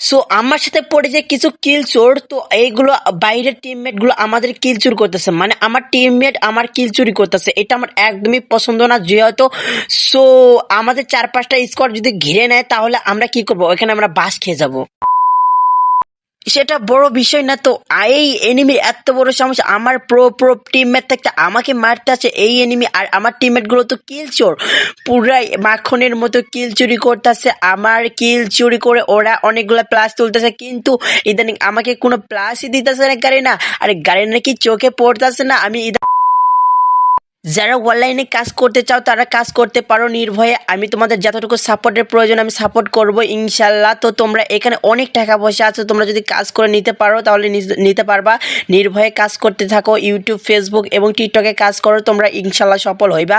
So আমার সাথে পড়ে যে কিছু কিল চোর, তো এইগুলো বাইরের টিমমেটগুলো আমাদের কিল চুরি করতেছে। মানে আমার টিমমেট আমার কিল চুরি করতেছে। এটা আমার একদমই পছন্দ না যেহেতু সো আমাদের চার পাঁচটা স্কোয়াড যদি ঘিরে নেয়, তাহলে আমরা কি করব? ওখানে আমরা বাস খেয়ে যাব। সেটা বড় বিষয় না তো, এই এনিমির এত বড় সমস্যা। আমার প্রো প্রো টিমমেট থাকতে আমাকে মারতে আছে এই এনিমি আর আমার টিমমেটগুলো তো কিল চোর। পুরাই মাখনের মতো কিল চুরি করতেছে, আমার কিল চুরি করে ওরা অনেকগুলো প্লাস তুলতেছে, কিন্তু ইদানিং আমাকে কোনো প্লাসই দিতেছে না গাড়ি না। আর গাড়ি নাকি চোখে পড়তেছে না, আমি যারা অনলাইনে কাজ করতে চাও, তারা কাজ করতে পারো নির্ভয়ে। আমি তোমাদের যতটুকু সাপোর্টের প্রয়োজন, আমি সাপোর্ট করব, ইনশাল্লাহ। তো তোমরা এখানে অনেক টাকা পয়সা আছে, তোমরা যদি কাজ করে নিতে পারো, তাহলে নিতে পারবা। নির্ভয়ে কাজ করতে থাকো ইউটিউব ফেসবুক এবং টিকটকে কাজ করো, তোমরা ইনশাল্লাহ সফল হইবা।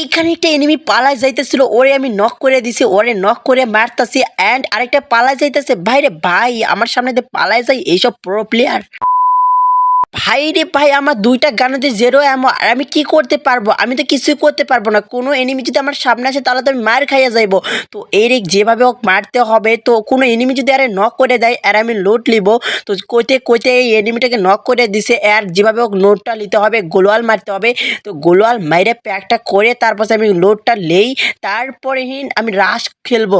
এইখানে একটা এনিমি পালায় যাইতেছিল, ওরে আমি নক করে দিছি, ওরে নক করে মারতাছি অ্যান্ড আরেকটা পালায় যাইতেছে। ভাইরে ভাই, আমার সামনে দিয়ে পালায় যাই এইসব প্রো প্লেয়ার ভাই রে ভাই, আমার দুইটা গানোতে জেরো এমন আর আমি কি করতে পারব? আমি তো কিছুই করতে পারব না। কোনো এনিমি যদি আমার সামনে আসে, তাহলে তো আমি মার খাইয়া যাইবো। তো এর যেভাবে হোক মারতে হবে, তো কোনো এনিমি যদি আরে নক করে দেয়, আর আমি লোড লিব, তো কইতে কইতে এই এনিমিটাকে নক করে দিছে, আর যেভাবে হোক নোটটা নিতে হবে, গোলওয়াল মারতে হবে। তো গোলওয়াল মাইরে প্যাকটা করে, তারপর আমি লোডটা লেই তারপরে আমি রাশ খেলব।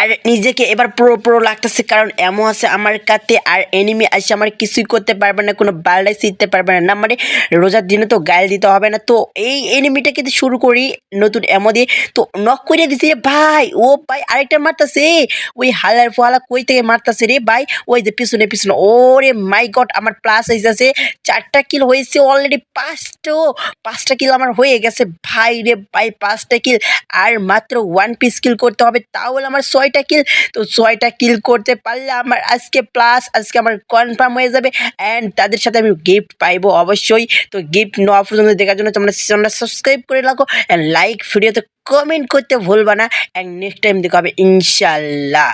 আর নিজেকে এবার প্রো প্রো লাগতেছে, কারণ এমন আছে আমার কাছে আর এনিমি আসে, আমার কিছুই করতে পারবে না, কোনো বাল্ডাই শিখতে পারবে না না মানে রোজার দিনে তো গায়ে দিতে হবে না। তো এই এনিমিটা কিন্তু শুরু করি নতুন এমো দিয়ে। তো নক করে দিছি রে ভাই, ও ভাই আরেকটা মারতাছে, ওই হালার ফোয়ালা কই থেকে মারতাছে রে ভাই, ওই যে পিছনে পিছনে, ওরে মাই গড আমার প্লাস হয়েছে চারটা কিল হয়েছে অলরেডি পাঁচটা পাঁচটা কিল আমার হয়ে গেছে। ভাই রে ভাই, পাঁচটা কিল আর মাত্র ওয়ান পিস কিল করতে হবে, তাহলে আমার ছয়টা কিল তো ছয়টা কিল করতে পারলে আমার আজকে প্লাস আজকে আমার কনফার্ম হয়ে যাবে অ্যান্ড তাদের সাথে আমি গিফট পাইবো অবশ্যই। তো গিফট নেওয়া পর্যন্ত দেখার জন্য তোমরা চ্যানেলটা সাবস্ক্রাইব করে রাখো অ্যান্ড লাইক ভিডিওতে কমেন্ট করতে ভুলবা না অ্যান্ড নেক্সট টাইম দেখা হবে ইনশাল্লাহ।